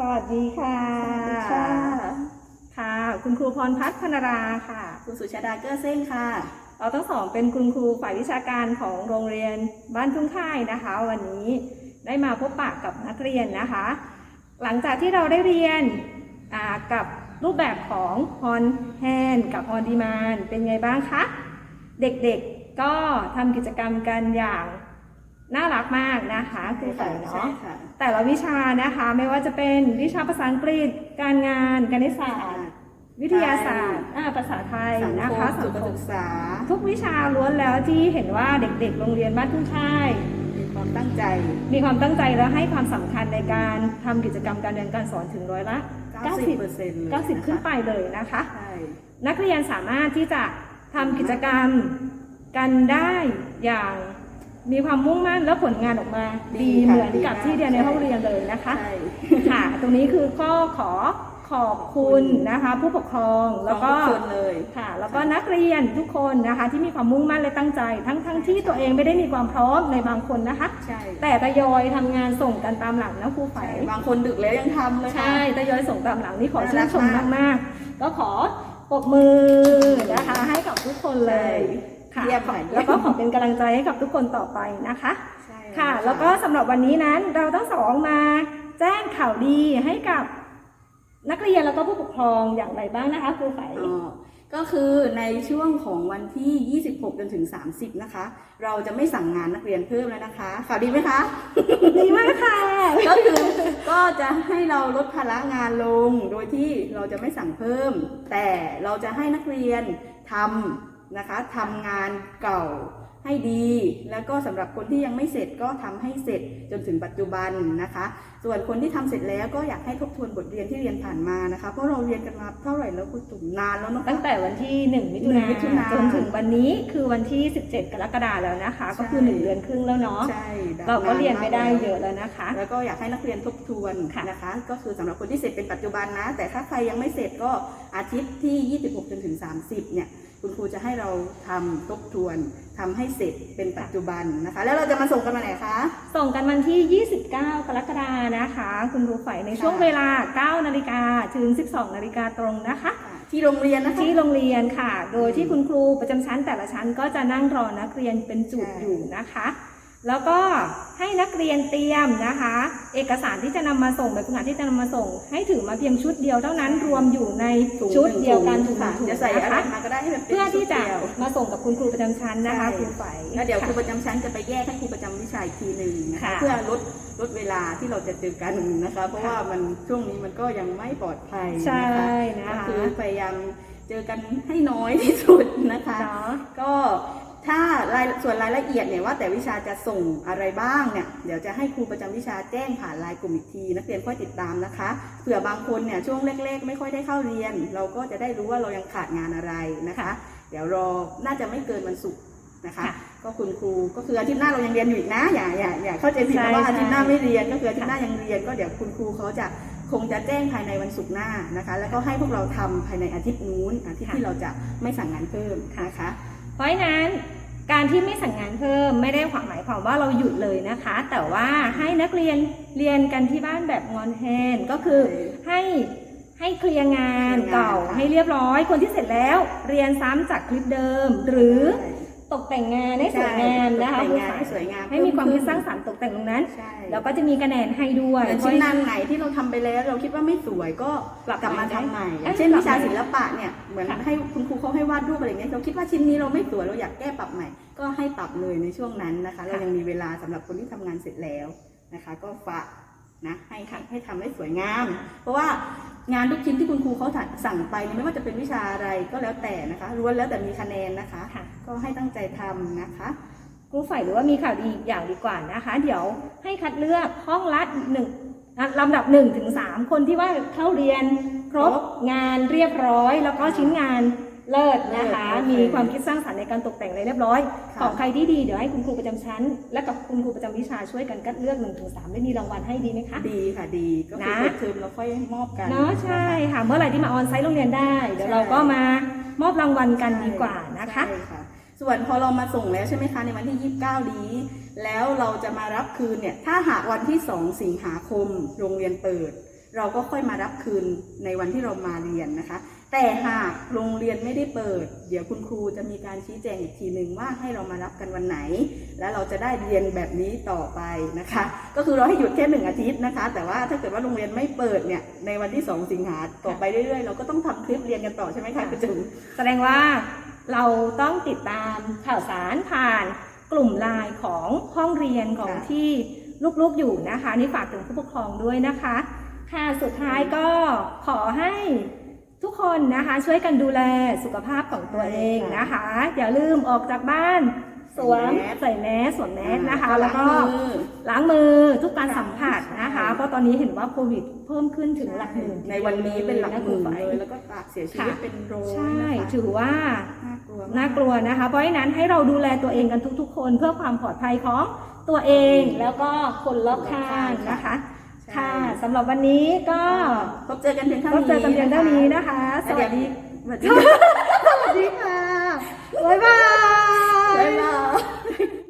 สวัสดีค่ะค่ะ ค่ะ คุณครูพรพัฒน์พนราค่ะ คุณสุชาดาเกอร์เซ้งค่ะ เราทั้งสองเป็นคุณครูฝ่ายวิชาการของโรงเรียนบ้านทุ่งค่ายนะคะ วันนี้ได้มาพบปะกับนักเรียนนะคะ หลังจากที่เราได้เรียนกับรูปแบบของ on hand กับ on demand เป็นไงบ้างคะ เด็กๆก็ทำกิจกรรมกันอย่าง น่ารักมากนะคะคือใส่ใช่เนาะค่ะแต่ละวิชานะคะไม่ว่าจะเป็นวิชาภาษาอังกฤษ การงานคณิตศาสตร์วิทยาศาสตร์อ่าภาษาไทยสังนะคคะมสัสุงขคมศึกษา ทุกวิชาล้วนแล้วที่เห็นว่าเด็กๆ โรงเรียนบ้านทุ่งค่าย มีความตั้งใจ มีความตั้งใจและให้ความสำคัญในการทำกิจกรรมการเรียนการสอนถึงร้อยละ 90เปอร์เซ็นต์เลย90 ขึ้นไปเลยนะคะใช่นักเรียนสามารถที่จะทำกิจกรรมกันได้อย่าง มีความมุ่งมั่นและผลงานออกมาดีเหมือนกับที่เรียนในห้องเรียนเลยนะคะใช่ ค่ะ ตรงนี้คือก็ขอขอบคุณนะคะ ผู้ปกครองแล้วก็ทุกคนเลยค่ะ แล้วก็นักเรียนทุกคนนะคะ ที่มีความมุ่งมั่นและตั้งใจ ทั้งทั้งที่ตัวเองไม่ได้มีความพร้อมในบางคนนะคะ ใช่แต่ทยอยทำงานส่งกันตามหลังนะครูไฝบางคนดึกแล้วยังทำเลยค่ะ ใช่ทยอยส่งตามหลังนี่ขอชื่นชมน่ารักมากมากๆ ก็ขอปรบมือนะคะ ให้กับทุกคนเลยค่ะ เยี่ยมค่ะแล้วก็ขอเป็นกำลังใจให้กับทุกคนต่อไปนะคะใช่ค่ะ แล้วก็สำหรับวันนี้นั้นเราทั้งสองมาแจ้งข่าวดีให้กับนักเรียนแล้วก็ผู้ปกครองอย่างไรบ้างนะคะครูไฝ อ๋อก็คือในช่วงของวันที่ 26 จนถึง 30 นะคะ เราจะไม่สั่งงานนักเรียนเพิ่มแล้วนะคะข่าวดีไหมคะ ดีมากค่ะ ก็คือก็จะให้เราลดภาระงานลงโดยที่เราจะไม่สั่งเพิ่ม แต่เราจะให้นักเรียนทำ นะคะทำงานเก่าให้ดี แล้วก็สำหรับคนที่ยังไม่เสร็จก็ทำให้เสร็จจนถึงปัจจุบันนะคะ ส่วนคนที่ทำเสร็จแล้วก็อยากให้ทบทวนบทเรียนที่เรียนผ่านมานะคะ เพราะเราเรียนกันมาเท่าไหร่แล้วคุณตุ่มนานแล้วเนาะตั้งแต่วันที่1มิถุหนึ่งมิถุนาจนถึงวันนี้คือวันที่ 17 กรกฎาคมแล้วนะคะ ก็คือใช่1เดือนครึ่งแล้วเนาะใช่เราก็เรียนไม่ได้ากเยอะแล้วนะคะ แล้วก็อยากให้นักเรียนทบทวนค่ะนะคะ ก็คือสำหรับคนที่เสร็จเป็นปัจจุบันนะ แต่ถ้าใครยังไม่เสร็จก็อาทิตย์ที่ 26จนถึง 30เนี่ย คุณครูจะให้เราทำทบทวนทำให้เสร็จเป็นปัจจุบันนะคะ แล้วเราจะมาส่งกันวันไหนคะ ส่งกันวันที่ 29 กรกฎาคมนะคะ คุณครูฝ่ายในช่วงค่ะเวลา 9 นาฬิกาถึง 12 นาฬิกาตรงนะคะที่โรงเรียนนะคะที่โรงเรียนค่ะ โดยที่คุณครูประจำชั้นแต่ละชั้นก็จะนั่งรอนักเรียนเป็นจุดใช่อยู่นะคะ แล้วก็ให้นักเรียนเตรียมนะคะ เอกสารที่จะนำมาส่งแบบฝึกงานที่จะนำมาส่ง ให้ถือมาเพียงชุดเดียวเท่านั้นรวมอยู่ในถุงชุดเดียวกันถุงค่ะถุงจะใส่นะอะไรคะมาก็ได้ให้มันป็นเพื่อที่จะชุดเดียวมาส่งกับคุณครูประจำชั้นนะคะใช่ครูฝ่ายแล้วเดี๋ยวครูค่ะประจำชั้นจะไปแยกให้ครูประจำวิชาอีกทีหนึ่งนะคะค่ะเพื่อลดลดเวลาที่เราจะเจอกันนะคะ เพราะค่ะว่ามันช่วงนี้มันก็ยังไม่ปลอดภัยใช่นะคะนะก็คะคือพยายามเจอกันให้น้อยที่สุดนะคะเนาะก็ ถ้ารายส่วนรายละเอียดเนี่ยว่าแต่วิชาจะส่งอะไรบ้างเนี่ยเดี๋ยวจะให้ครูประจำวิชาแจ้งผ่านไลน์กลุ่มอีกที นักเรียนค่อยติดตามนะคะเผื่อบางคนเนี่ยช่วงแรกๆ ไม่ค่อยได้เข้าเรียน เราก็จะได้รู้ว่าเรายังขาดงานอะไรนะคะ เดี๋ยวรอน่าจะไม่เกินวันศุกร์นะคะค่ะก็คุณครูก็คืออาทิตย์หน้าเรายังเรียนอยู่อีกนะอย่าอย่าอย่าเข้าใจผิดใช่นะว่าอาทิตย์หน้าใช่ไม่เรียนก็คืออาทิตย์หน้ายังเรียน ก็เดี๋ยวคุณครูเขาจะคงจะแจ้งภายในวันศุกร์หน้านะคะ แล้วก็ให้พวกเราทำภายในอาทิตย์นู้นอาทิตย์ที่เราจะไม่สั่งงานเพิ่มนะคะเพราะฉะนั้น การที่ไม่สั่งงานเพิ่มไม่ได้ความหมายความว่าเราหยุดเลยนะคะ แต่ว่าให้นักเรียนเรียนกันที่บ้านแบบงอนแฮนก็คือให้ให้เคลียร์งานเก่าให้เรียบร้อย คนที่เสร็จแล้วเรียนซ้ำจากคลิปเดิม หรือ ตกแต่งงานให้สวยงามนะคะใช่คุณตกแต่งงานให้สวยงามให้มีความคิดสร้างสรรค์ตกแต่งตรงนั้น ใช่ แล้วก็จะมีคะแนนให้ด้วยเหมือนชิ้นงานไหนที่เราทำไปแล้ว เราคิดว่าไม่สวยก็ปรับกลับมาใหม่ทำใหม่อเอ้ย่ายงเช่นปรับวิชาใหม่ศิลปะเนี่ยเหมือนค่ะให้คุณครูเขาให้วาดรูปอะไรอย่างเงี้ยเราคิดว่าชิ้นนี้เราไม่สวยเราอยากแก้ปรับใหม่ ก็ให้ปรับเลยในช่วงนั้นนะคะ เรายังมีเวลาสำหรับคนที่ทำงานเสร็จแล้วนะคะ ก็ฝาก นะให้ทำให้ทำให้สวยงาม เพราะว่างานทุกชิ้นที่คุณครูเขาสั่งไปเนี่ยไม่ว่าจะเป็นวิชาอะไรก็แล้วแต่นะคะล้วนแล้วแต่มีคะแนนนะคะ ค่ะ ก็ให้ตั้งใจทำนะคะ ครูฝ่ายหรือว่ามีข่าวดีอีกอย่างดีกว่านะคะ เดี๋ยวให้คัดเลือกห้องละหนึ่งอะลำดับ1นถึงสคนที่ว่าเข้าเรียนครบครบ งานเรียบร้อย แล้วก็ชิ้นงาน เลิศนะคะ เลิศโอเค มีความคิดสร้างสรรค์ในการตกแต่งอะไรเรียบร้อยค่ะ ของใครที่ดีเดี๋ยวให้คุณครูประจำชั้น และกับคุณครูประจำวิชาช่วยกันคัดเลือก1นถึงสได้มีรางวัลให้ดีไหมคะ ดีค่ะดีก็คือนะ เปิดเทอมเราค่อยมอบกัน เนาะใช่ค่ะเมื่อไหร่ที่มาออนไซต์โรงเรียนได้ เดี๋ยวเราก็มามอบรางวัลกันดีกว่านะคะ ใช่ค่ะ ส่วนพอเรามาส่งแล้วใช่ไหมคะในวันที่ 29 นี้ แล้วเราจะมารับคืนเนี่ย ถ้าหากวันที่ 2 สิงหาคมโรงเรียนเปิด เราก็ค่อยมารับคืนในวันที่เรามาเรียนนะคะ แต่หากโรงเรียนไม่ได้เปิด เดี๋ยวคุณครูจะมีการชี้แจงอีกทีหนึ่งว่าให้เรามารับกันวันไหน แล้วเราจะได้เรียนแบบนี้ต่อไปนะคะ ก็คือเราให้หยุดแค่หนึ่งอาทิตย์นะคะ แต่ว่าถ้าเกิดว่าโรงเรียนไม่เปิดเนี่ยในวันที่ 2 สิงหาต่อไปเรื่อยๆ เราก็ต้องทำคลิปเรียนกันต่อใช่ไหมคะคุณจุ๋มแสดงว่าเราต้องติดตามข่าวสารผ่านกลุ่มไลน์ของห้องเรียนของค่ะที่ลูกๆอยู่นะคะนี่ฝากถึงผู้ปกครองด้วยนะคะ ค่ะสุดท้ายก็ขอให้ ทุกคนนะคะช่วยกันดูแลสุขภาพของตัวเองนะคะ อย่าลืมออกจากบ้านสวมใส่แมสสวมแมสนะคะ แล้วก็ล้างมือล้างมือทุกการสัมผัสนะคะ เพราะตอนนี้เห็นว่าโควิดเพิ่มขึ้นถึงหลักหมื่นในวันนี้เป็นหลักหมื่นนะเลคุณยไฟแล้วก็ปากเสียชีวิตค่ะเป็นโรยใช่นะคะถือว่าน่ากลัวมน่ากลัวนะคะ เพราะฉะนั้นให้เราดูแลตัวเองกันทุก ๆ คนเพื่อความปลอดภัยของตัวเองแล้วก็คนรอบข้างนะคะใช่ค่ะ สำหรับวันนี้ก็พบเจอกันเพียงเท่านี้บเจอกันเพียงเท่านี้นะคะ สวัสดี สวัสดี สวัสดีค่ะ บ๊ายบาย บ๊ายบาย